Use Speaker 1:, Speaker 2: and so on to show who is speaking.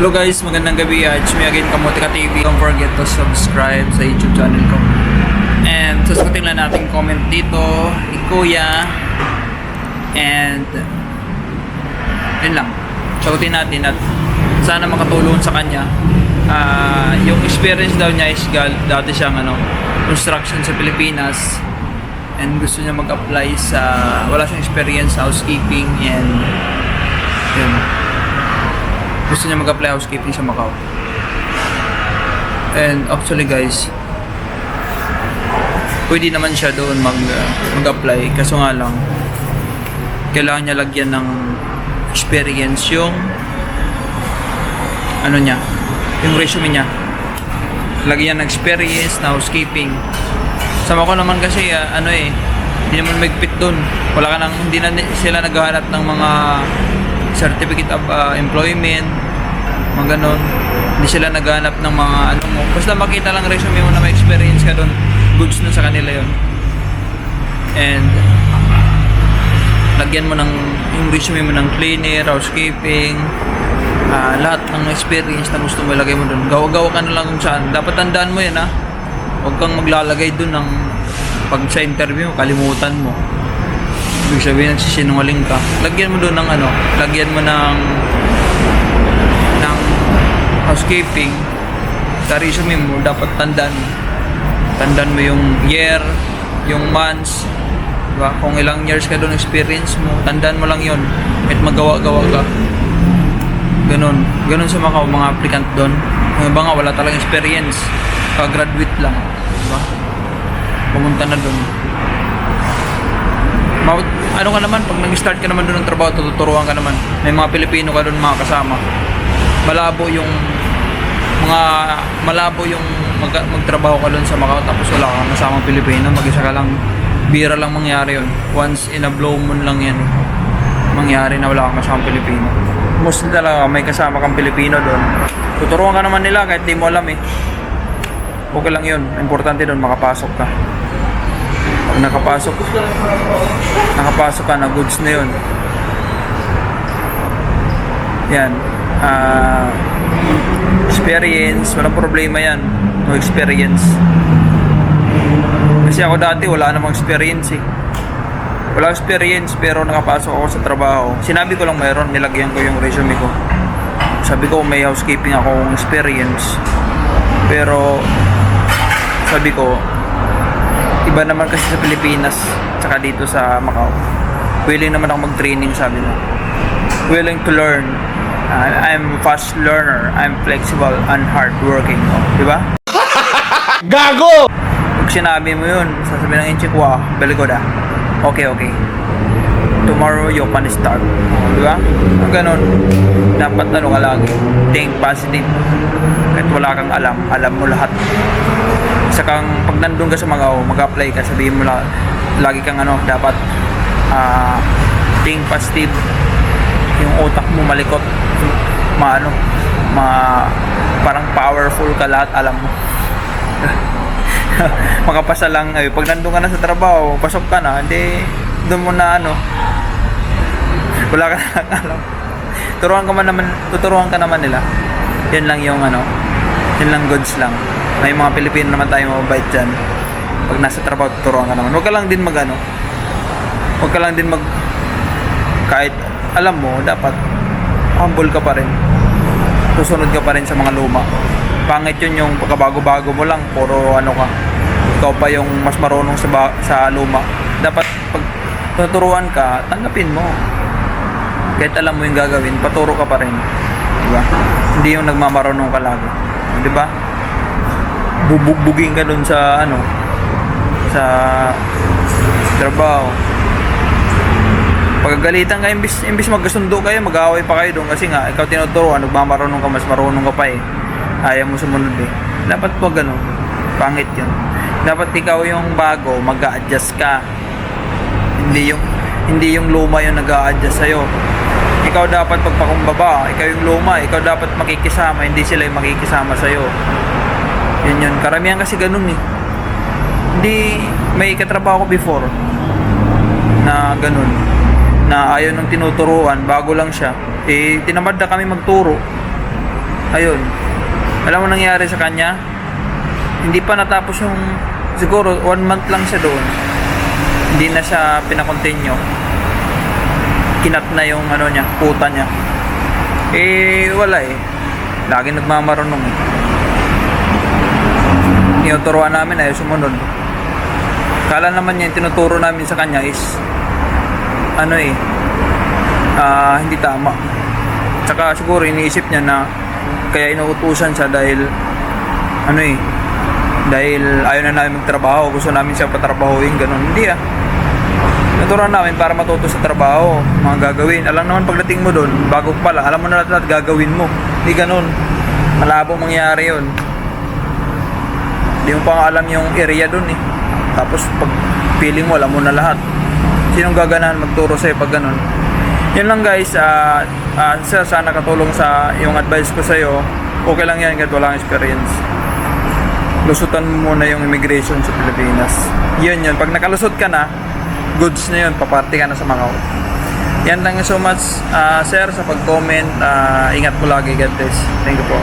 Speaker 1: Hello guys, magandang gabi. Uh, it's me again, Kamote Ka TV. Don't forget to subscribe sa YouTube channel ko. And sasagutin lang natin comment dito ni Kuya. And yun lang. Sagutin natin at sana makatulong sa kanya. Ah, yung experience daw niya is gal, dati siyang ano, construction sa Pilipinas and gusto niya mag-apply sa wala siyang experience sa housekeeping and yun gusto niya mag-apply housekeeping sa Macau. And actually guys, pwede naman siya doon mag, uh, mag-apply. Kaso nga lang, kailangan niya lagyan ng experience yung ano niya, yung resume niya. Lagyan ng experience na housekeeping. Sama ko naman kasi, ah, ano eh, hindi naman magpit doon. Wala ka nang, hindi na sila naghahanap ng mga certificate of ah, employment, mga ganon. Hindi sila naghahanap ng mga ano mo. Basta makita lang resume mo na may experience ka doon, goods na sa kanila yon And lagyan mo ng yung resume mo ng cleaner, housekeeping, ah, lahat ng experience na gusto mo ilagay mo doon. Gawa-gawa ka na lang kung saan. Dapat tandaan mo yan ha. Huwag kang maglalagay doon ng pag sa interview, kalimutan mo. Ibig sabihin, nagsisinungaling ka. Lagyan mo doon ng ano, lagyan mo ng ng housekeeping. Sa resume mo, dapat tandaan. Tandaan mo yung year, yung months, diba? Kung ilang years ka doon experience mo, tandaan mo lang yon Kahit magawa-gawa ka. Ganon. Ganon sa mga, mga applicant doon. Yung iba nga, wala talagang experience. Ka-graduate lang. Diba? Pumunta na doon. Ano ka naman, pag nag-start ka naman doon ng trabaho, tuturuan ka naman. May mga Pilipino ka doon mga kasama. Malabo yung mga malabo yung mag, magtrabaho ka doon sa Macau tapos wala kang kasamang Pilipino, mag-isa ka lang. Bira lang mangyari yon Once in a blue moon lang yan. Mangyari na wala kang kasamang Pilipino. Mostly talaga may kasama kang Pilipino doon. Tuturuan ka naman nila kahit di mo alam eh. Okay lang yun. Importante doon makapasok ka. Pag nakapasok, nakapasok ka na goods na yun. Yan. Ah, experience, walang problema yan. No experience. Kasi ako dati wala namang experience eh. Wala experience pero nakapasok ako sa trabaho. Sinabi ko lang mayroon, nilagyan ko yung resume ko. Sabi ko may housekeeping akong experience. Pero sabi ko, iba naman kasi sa Pilipinas tsaka dito sa Macau. Willing naman ako mag-training sabi mo. Willing to learn. Uh, I'm fast learner. I'm flexible and hardworking. Oh, di ba?
Speaker 2: Gago!
Speaker 1: Pag sinabi mo yun, sasabihin ng inchik, wow, ah. Okay, okay. Tomorrow you can start. Di ba? Ganun. Dapat ano ka lagi. Think positive. Kahit wala kang alam, alam mo lahat. Isa kang, pag nandun ka sa mga oh, mag-apply ka, sabihin mo la, lagi kang ano, dapat ah, think positive. Yung utak mo malikot. Maano, ma, parang powerful ka lahat, alam mo makapasa lang ay pag nandun ka na sa trabaho pasok ka na hindi doon mo na ano wala ka na alam turuan ka man naman tuturuan ka naman nila yun lang yung ano yun lang goods lang may mga Pilipino naman tayo mababait dyan. Pag nasa trabaho tuturuan ka naman. Huwag ka lang din mag ano huwag ka lang din mag kahit alam mo dapat humble ka pa rin. Susunod ka pa rin sa mga luma. Pangit yun yung pagkabago-bago mo lang puro ano ka. Ikaw pa yung mas marunong sa, ba- sa luma. Dapat pag tuturuan ka tanggapin mo. Kahit alam mo yung gagawin paturo ka pa rin. Di hindi yung nagmamarunong ka lagi. Di ba bubugbugin ka dun sa ano sa trabaho. Pagagalitan ka imbis, imbis magkasundo kayo mag-away pa kayo doon kasi nga ikaw tinuturuan nagmamarunong ka mas marunong ka pa eh. Ayaw mo sumunod eh. Dapat wag ganun. Pangit yun. Dapat ikaw yung bago mag adjust ka. Hindi yung hindi yung luma yung nag adjust sa'yo. Ikaw dapat pagpakumbaba ikaw yung luma. Ikaw dapat makikisama. Hindi sila yung makikisama sa'yo yun yun karamihan kasi ganun eh hindi may katrabaho ko before na ganun na ayaw nung tinuturuan bago lang siya eh tinamad na kami magturo ayun. Alam mo nangyari sa kanya? Hindi pa natapos yung, siguro one month lang siya doon. Hindi na siya pinakontinue. Kinat na yung ano niya, puta niya. Eh, wala eh. Lagi nagmamarunong eh. Tinuturuan namin ayaw sumunod. Kala naman niya yung tinuturo namin sa kanya is ano eh ah, hindi tama. Tsaka siguro iniisip niya na kaya inuutusan siya dahil ano eh dahil ayaw na namin magtrabaho, gusto namin siya patrabahuin, ganun. Hindi ah. Naturuan namin para matuto sa trabaho, mga gagawin. Alam naman pagdating mo doon, bago pa lang, alam mo na lahat gagawin mo. Hindi ganun. Malabo mangyari yun. Hindi mo pa alam yung area doon eh. Tapos pag feeling mo, alam mo na lahat. Sinong gaganahan magturo sa'yo pag ganun? Yun lang guys, ah ah, sir, sana katulong sa yung advice ko sa'yo. Okay lang yan kahit walang experience. Lusutan mo muna yung immigration sa Pilipinas. Yun yun. Pag nakalusot ka na, goods na yun, paparte ka na sa Macau. Yan lang so much, ah, sir, sa pag-comment. Ah, ingat po lagi, God bless. Thank you po.